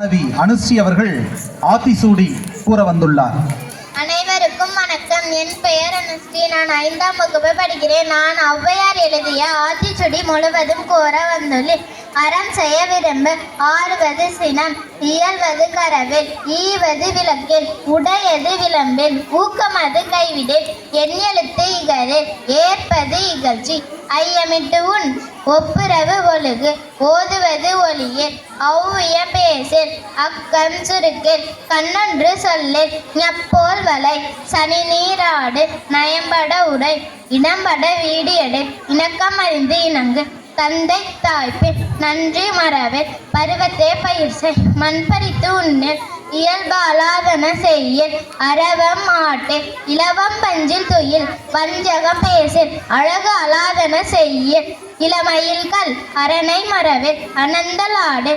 மாணவி அனுசி அவர்கள் ஆத்திசூடி கூற வந்துள்ளார் அனைவருக்கும் வணக்கம். என் பெயர் அனுஸ்ரீ. நான் ஐந்தாம் வகுப்பு படிக்கிறேன். நான் ஔவையார் எழுதிய ஆத்திச்சுடி முழுவதும் கூற வந்துள்ளேன் அறம் செய்ய விரும்ப ஆறுவது சினம் இயல்வது கரவில் ஈவது விளக்கில் உடையது விளம்பில் ஊக்கமது கைவிடேன் எண்ணெழுத்து இகழில் ஏற்பது இகழ்ச்சி. ஐயமிட்டு உன் ஒப்புரவு ஒழுகு ஓதுவது ஒளியில் ஒவ்விய பேசில் அக்கம் சுருக்கில் கண்ணொன்று சொல்லில் ஞப்போல் வலை சனி நீராடு நயம்பட உடை. இடம்பட வீடு எடு இணக்கம் அறிந்து இணங்கு. தந்தை தாய்ப்பின் நன்றி மறவில் பருவத்தே பயிர் செய் மண் பறித்து உன்னில் இயல்பு அலாதன செய்யில் அரவம் ஆட்டு இளவம் பஞ்சில் துயில் வஞ்சகம் பேசில் அழகு அலாதன செய்யின் இளமையில் கல் அரணை மரவில் அனந்தலாடு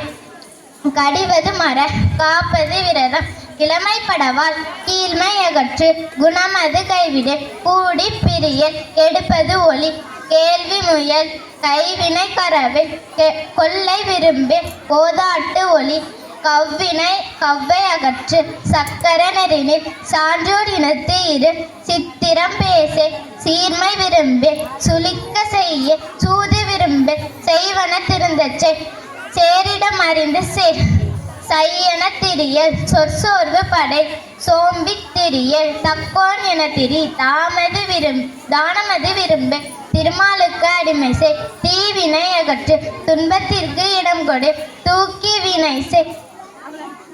கடிவது மர காப்பது விரதம் இளமைப்படவால் கீழ்மை அகற்று குணமது கைவிடு கூடி பிரியல் எடுப்பது ஒளி கேள்வி முயல் கைவினை கரவில் கெ- கொள்ளை விரும்பி கோதாட்டு ஒளி கவ்வினை கவ்வை அகற்று சக்கரனரினில் சான்றோர் இனத்து இரு. சித்திரம் பேசு சீர்மை விரும்பி சுழிக்க செய்ய சூது விரும்பி செய்வன திருந்த சேரிடம் அறிந்து செய் சையன திரியல் சொற்சோர்வு படை சோம்பித் திரியல் தக்கோன் என திரி தாமது விரும் தானமது விரும்பு. திருமாலுக்கு அடிமை செய் தீவினை அகற்று துன்பத்திற்கு இடம் கொடு தூக்கி வினை செய்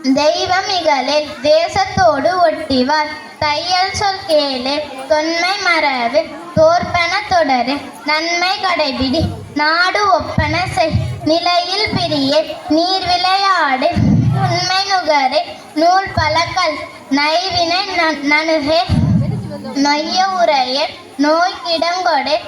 தெய்வம் இகழில் தேசத்தோடு ஒட்டிவார். தையல் சொல் கேளு தொன்மை மரபு தோற்பன தொடரு. நன்மை கடைபிடி நாடு ஒப்பன செய். நிலையில் பிரிய நீர் விளையாடு. உண்மை நுகரு நூல் பழக்கல். நைவினை ந- நணுகே. நொய்ய உரைய நோய் கிடங்கொடு.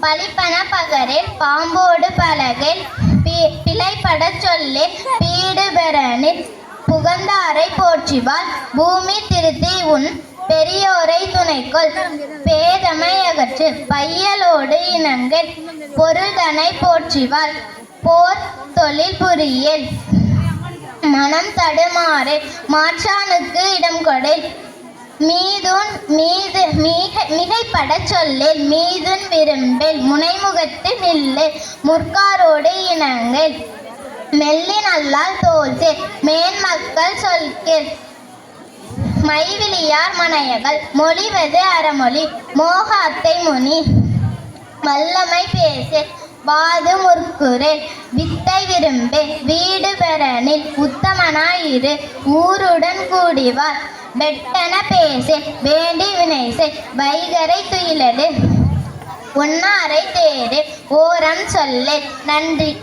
பழிப்பன பகரில் பாம்போடு பலகில் பி- பிழைப்படச் பீடு பெறனில் புகழ்ந்தாரை போற்றிவாள். பூமி திருத்தி உன் பெரியோரை துணைக்கொள். பேதமை அகற்று பையலோடு இணங்கள் பொருள்தனை போற்றிவாள். போர் தொழில் புரியல் மனம் தடுமாறு. மாற்றானுக்கு இடம் கொடு. மீதுன் மீது மிக மிகைப்படச் சொல்லில். மீதுன் விரும்பில். முனைமுகத்து நில்லு. முற்காரோடு இணங்கள் மெல்லி நல்லால் தோல்சே மேன்மக்கள் சொல்கிற் மைவிலியார் மனையகள் மொழிவது அறமொழி. மோகாத்தை முனி வல்லமை பேசு. வாது முற்குறு வித்தை விரும்பு. வீடு பெறனில் உத்தமனாயிரு. ஊருடன் கூடிவார் வெட்டன பேசு. வேண்டி வினைசு வைகரை துயிலடு. உன்னாரை தேடு ஓரம் சொல்லு. நன்றி.